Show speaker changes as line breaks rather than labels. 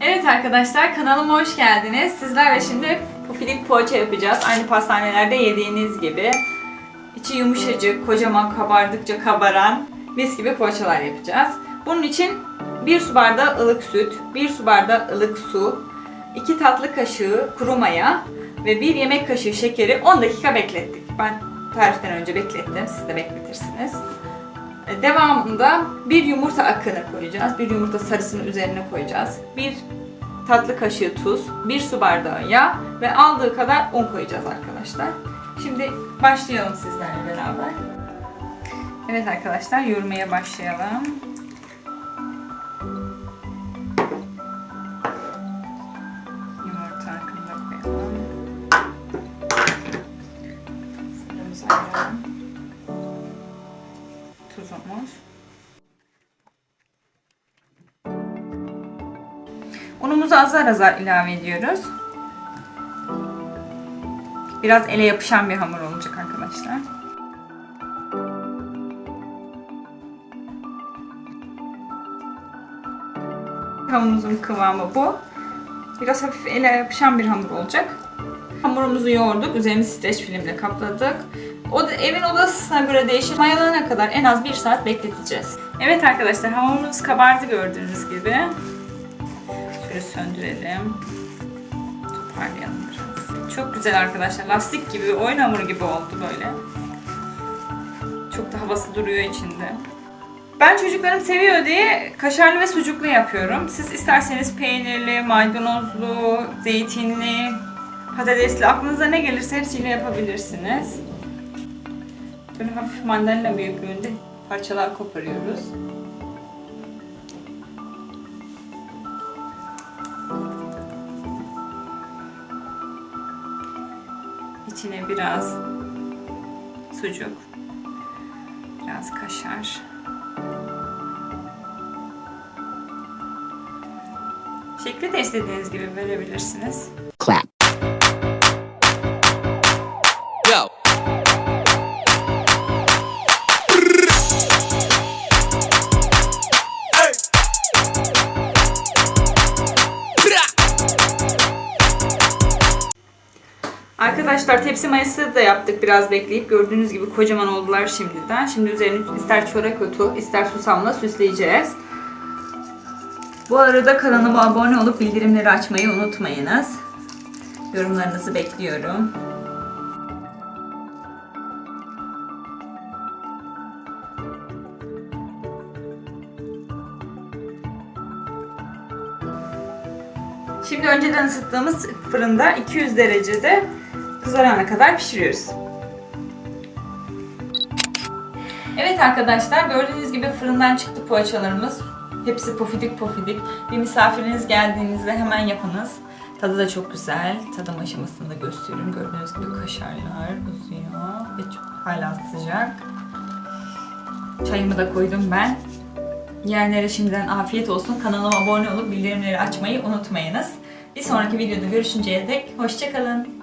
Evet arkadaşlar kanalıma hoş geldiniz. Sizlerle şimdi pufidik poğaça yapacağız. Aynı pastanelerde yediğiniz gibi. İçi yumuşacık, kocaman kabardıkça kabaran mis gibi poğaçalar yapacağız. Bunun için 1 su bardağı ılık süt, 1 su bardağı ılık su, 2 tatlı kaşığı kuru maya ve 1 yemek kaşığı şekeri 10 dakika beklettik. Ben tariften önce beklettim. Siz de bekletirsiniz. Devamında bir yumurta akını koyacağız. Bir yumurta sarısını üzerine koyacağız. Bir tatlı kaşığı tuz, bir su bardağı yağ ve aldığı kadar un koyacağız arkadaşlar. Şimdi başlayalım sizlerle beraber. Evet arkadaşlar yoğurmaya başlayalım. Tuzumuz. Unumuzu azar azar ilave ediyoruz. Biraz ele yapışan bir hamur olacak arkadaşlar. Hamurumuzun kıvamı bu. Biraz hafif ele yapışan bir hamur olacak. Hamurumuzu yoğurduk. Üzerini streç filmle kapladık. O da evin odasına göre değişir. Mayalanana kadar en az 1 saat bekleteceğiz. Evet arkadaşlar hamurumuz kabardı gördüğünüz gibi. Şöyle söndürelim. Toparlayalım biraz. Çok güzel arkadaşlar. Lastik gibi, oyun hamuru gibi oldu böyle. Çok da havası duruyor içinde. Ben çocuklarım seviyor diye kaşarlı ve sucuklu yapıyorum. Siz isterseniz peynirli, maydanozlu, zeytinli, patatesli aklınıza ne gelirse hepsiyle yapabilirsiniz. Böyle hafif mandalina büyüklüğünde parçalar koparıyoruz. İçine biraz sucuk, biraz kaşar. Şekli de istediğiniz gibi verebilirsiniz.
clap.
Arkadaşlar tepsi mayası da yaptık biraz bekleyip. Gördüğünüz gibi kocaman oldular şimdiden. Şimdi üzerini ister çörek otu ister susamla süsleyeceğiz. Bu arada kanalıma abone olup bildirimleri açmayı unutmayınız. Yorumlarınızı bekliyorum. Şimdi önceden ısıttığımız fırında 200 derecede kızarana kadar pişiriyoruz. Evet arkadaşlar gördüğünüz gibi fırından çıktı poğaçalarımız. Hepsi pofidik pofidik. Bir misafiriniz geldiğinizde hemen yapınız. Tadı da çok güzel. Tadım aşamasını da gösteriyorum. Gördüğünüz gibi kaşarlar uzuyor ve çok hala sıcak. Çayımı da koydum ben. Yiyenlere şimdiden afiyet olsun. Kanalıma abone olup bildirimleri açmayı unutmayınız. Bir sonraki videoda görüşünceye dek hoşçakalın.